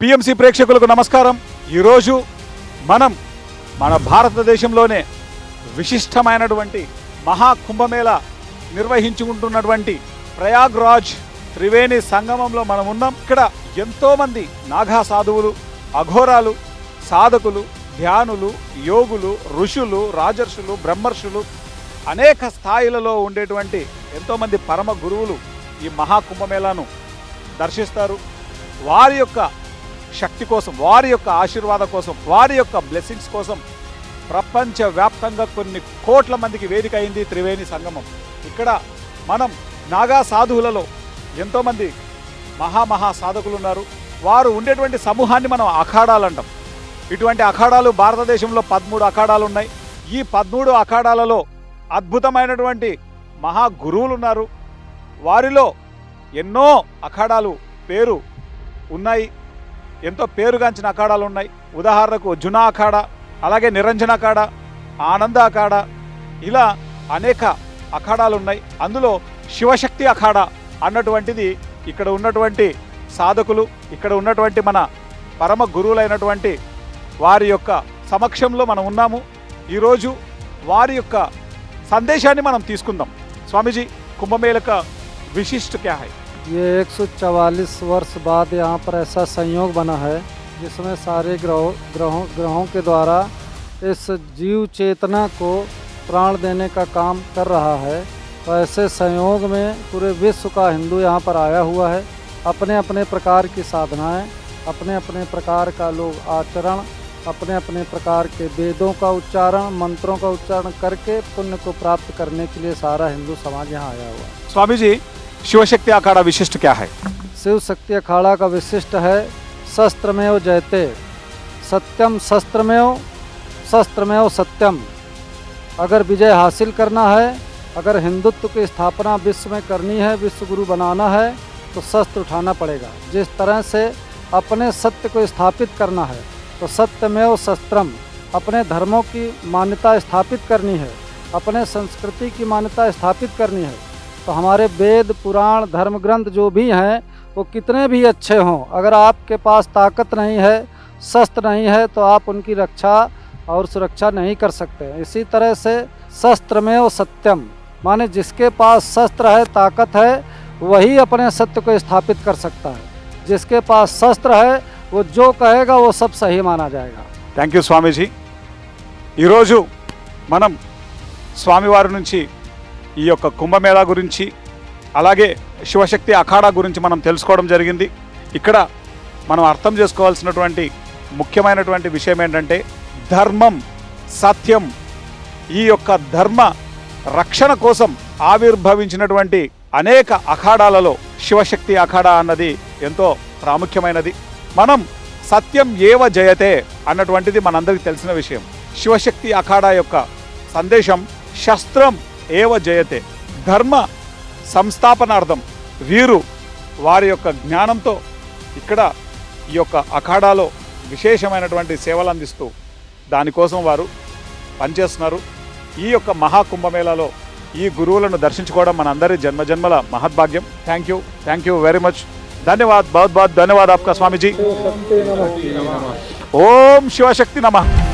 PMC ప్రేక్షకులకు నమస్కారం. ఈరోజు మనం మన భారతదేశంలోనే విశిష్టమైనటువంటి మహాకుంభమేళ నిర్వహించుకుంటున్నటువంటి ప్రయాగ్రాజ్ త్రివేణి సంగమంలో మనం ఉన్నాం. ఇక్కడ ఎంతోమంది నాగా సాధువులు అఘోరాలు సాధకులు ధ్యానులు యోగులు ఋషులు రాజర్షులు బ్రహ్మర్షులు అనేక స్థాయిలలో ఉండేటువంటి ఎంతోమంది పరమ గురువులు ఈ మహాకుంభమేళాను దర్శిస్తారు. వారి యొక్క శక్తి కోసం వారి యొక్క ఆశీర్వాదం కోసం వారి యొక్క బ్లెస్సింగ్స్ కోసం ప్రపంచవ్యాప్తంగా కొన్ని కోట్ల మందికి వేదిక అయింది త్రివేణి సంగమం. ఇక్కడ మనం నాగా సాధువులలో ఎంతోమంది మహామహా సాధకులు ఉన్నారు వారు ఉండేటువంటి సమూహాన్ని మనం అఖాడాలు అంటాం ఇటువంటి అఖాడాలు భారతదేశంలో పదమూడు అఖాడాలు ఉన్నాయి. ఈ పదమూడు అఖాడాలలో అద్భుతమైనటువంటి మహా గురువులు ఉన్నారు వారిలో ఎన్నో అఖాడాలు పేరు ఉన్నాయి. ఎంతో పేరుగాంచిన అఖాడాలు ఉన్నాయి. ఉదాహరణకు జునా అఖాడ అలాగే నిరంజన అఖాడ ఆనంద అఖాడ ఇలా అనేక అఖాడాలు ఉన్నాయి. అందులో శివశక్తి అఖాడ అన్నటువంటిది ఇక్కడ ఉన్నటువంటి సాధకులు ఇక్కడ ఉన్నటువంటి మన పరమ గురువులైనటువంటి వారి యొక్క సమక్షంలో మనం ఉన్నాము. ఈరోజు వారి యొక్క సందేశాన్ని మనం తీసుకుందాం స్వామీజీ కుంభమేళక విశిష్ట క్యా హై ये 144 वर्ष बाद यहाँ पर ऐसा संयोग बना है जिसमें सारे ग्रहों ग्रहों ग्रहों के द्वारा इस जीव चेतना को प्राण देने का काम कर रहा है तो ऐसे संयोग में पूरे विश्व का हिंदू यहाँ पर आया हुआ है अपने अपने प्रकार की साधनाएं अपने अपने प्रकार का लोग आचरण अपने अपने प्रकार के वेदों का उच्चारण मंत्रों का उच्चारण करके पुण्य को प्राप्त करने के लिए सारा हिंदू समाज यहाँ आया हुआ है। स्वामी जी शिव शक्ति अखाड़ा विशिष्ट क्या है? शिव शक्ति अखाड़ा का विशिष्ट है शस्त्रमेव जयते। सत्यम शस्त्रमेव शस्त्रमेव सत्यम। अगर विजय हासिल करना है अगर हिंदुत्व की स्थापना विश्व में करनी है विश्व गुरु बनाना है तो शस्त्र उठाना पड़ेगा। जिस तरह से अपने सत्य को स्थापित करना है तो सत्यमेव शस्त्रम अपने धर्मों की मान्यता स्थापित करनी है, अपने संस्कृति की मान्यता स्थापित करनी है। तो हमारे वेद, पुराण धर्म ग्रंथ जो भी हैं, वो कितने भी अच्छे हों, अगर आपके पास ताकत नहीं है, शस्त्र नहीं है तो आप उनकी रक्षा और सुरक्षा नहीं कर सकते। इसी तरह से शस्त्र में वो सत्यम, माने जिसके पास शस्त्र है, ताकत है, वही अपने सत्य को स्थापित कर सकता है। जिसके पास शस्त्र है वो जो कहेगा वो सब सही माना जाएगा థ్యాంక్ యూ స్వామీజీ ఈరోజు మనం స్వామివారి నుంచి ఈ యొక్క కుంభమేళా గురించి అలాగే శివశక్తి అఖాడా గురించి మనం తెలుసుకోవడం జరిగింది ఇక్కడ మనం అర్థం చేసుకోవాల్సినటువంటి ముఖ్యమైనటువంటి విషయం ఏంటంటే ధర్మం సత్యం ఈ యొక్క ధర్మ రక్షణ కోసం ఆవిర్భవించినటువంటి అనేక అఖాడాలలో శివశక్తి అఖాడా అన్నది ఎంతో ప్రాముఖ్యమైనది మనం సత్యం ఏవ జయతే అన్నటువంటిది మనందరికీ తెలిసిన విషయం. శివశక్తి అఖాడా యొక్క సందేశం శస్త్రం ఏవ జయతే. ధర్మ సంస్థాపనార్థం వీరు వారి యొక్క జ్ఞానంతో ఇక్కడ ఈ యొక్క అఖాడాలో విశేషమైనటువంటి సేవలు అందిస్తూ దానికోసం వారు పనిచేస్తున్నారు. ఈ యొక్క మహాకుంభమేళాలో ఈ గురువులను దర్శించుకోవడం మనందరి జన్మజన్మల మహద్భాగ్యం. Thank you. Thank you very much. धन्यवाद बहुत बहुत धन्यवाद आपका स्वामी जी। ओम शिवाशक्ति नमः।